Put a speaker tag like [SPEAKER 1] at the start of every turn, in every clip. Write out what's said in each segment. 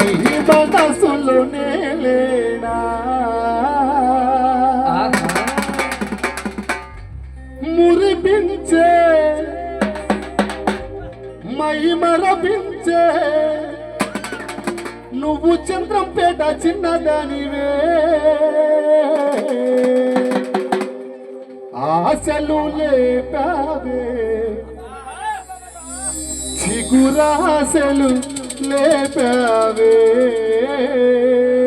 [SPEAKER 1] నీ మనసులో నేలేనా? మురిపించే మై మరపించే నువ్వు చంద్రంపేట చిన్నదానివే. ఆశలు లేపావే. చిగురాశలు లేపావే అవునా?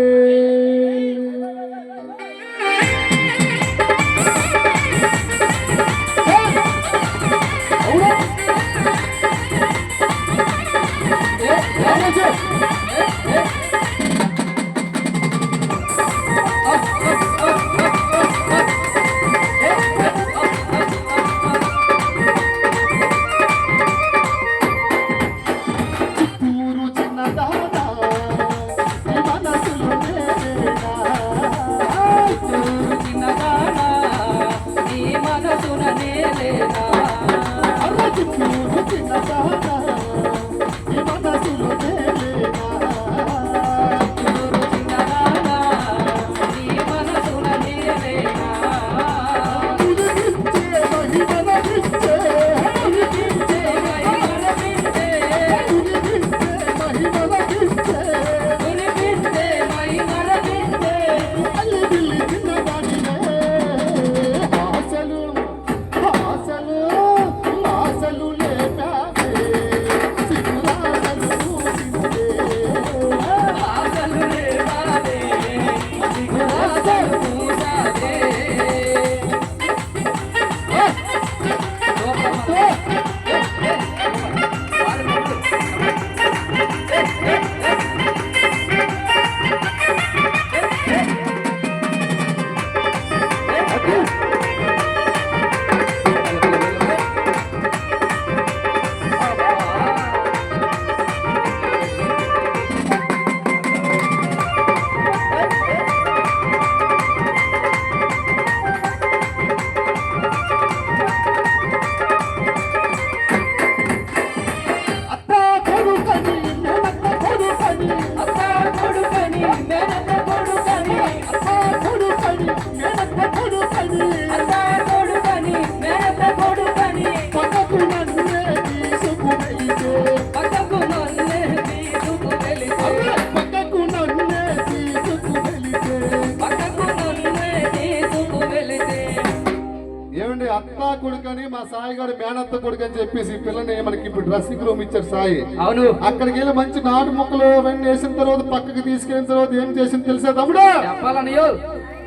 [SPEAKER 1] అత్త కొడుకని మా సాయి గారు మేనత్త కొడుకు అని చెప్పేసి పిల్లని మనకి ఇప్పుడు డ్రెస్సింగ్ రూమ్ ఇచ్చారు సాయి.
[SPEAKER 2] అవును.
[SPEAKER 1] అక్కడికి వెళ్ళి మంచి నాటు ముక్కలు అవన్నీ వేసిన తర్వాత పక్కకి తీసుకెళ్ళిన తర్వాత ఏం చేసింది తెలుసా తమ్ముడు?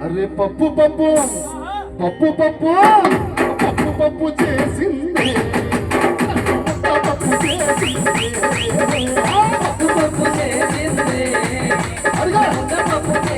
[SPEAKER 1] అరే పప్పు పప్పు. పప్పు పప్పు. పప్పు పప్పు చేసింది. పప్పు
[SPEAKER 2] పప్పు చేసింది. పప్పు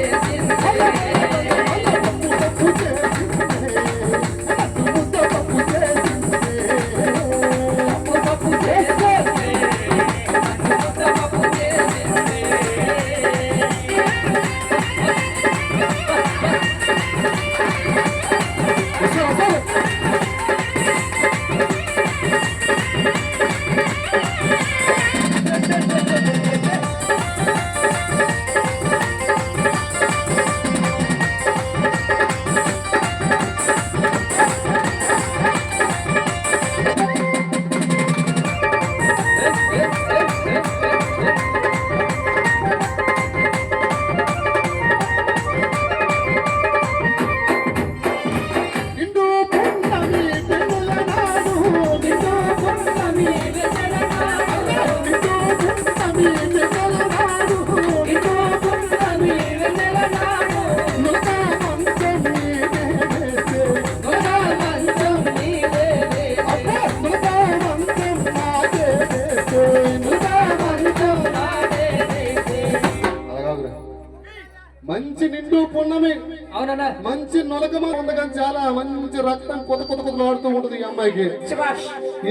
[SPEAKER 1] మంచి నిండు పున్నమి.
[SPEAKER 2] అవునన్నా.
[SPEAKER 1] మంచి నొలకమ ఉండగానే చాలా మంచి రక్తం కొత్త కొత్త కొత్తలాడుతూ ఉంటుంది ఈ అమ్మాయికి.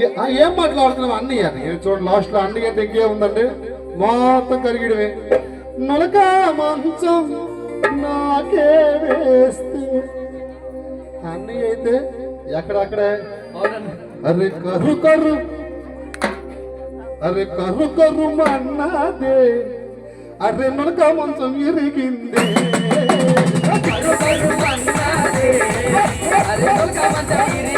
[SPEAKER 1] ఏ- ఆ ఏం మాట్లాడుతున్నావు అన్ని అని చూడండి లాస్ట్లో అన్ని అంటే ఇంకే ఉందండి. మొత్తం కరిగిడమే నొలక మంచం నాకే వేస్తే. అన్ని అయితే ఎక్కడక్కడే?
[SPEAKER 2] అవునన్నా.
[SPEAKER 1] అరే కరు. కరు అరే కరు కరు మన్నాదే అర్రె నడక మంచం ఇరిగింది.
[SPEAKER 2] అరే నడక మంచం ఇరిగింది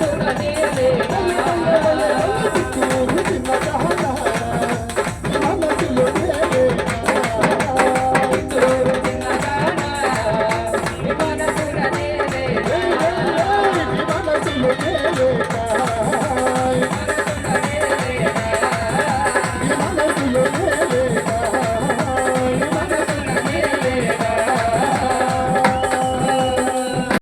[SPEAKER 2] Súng ở.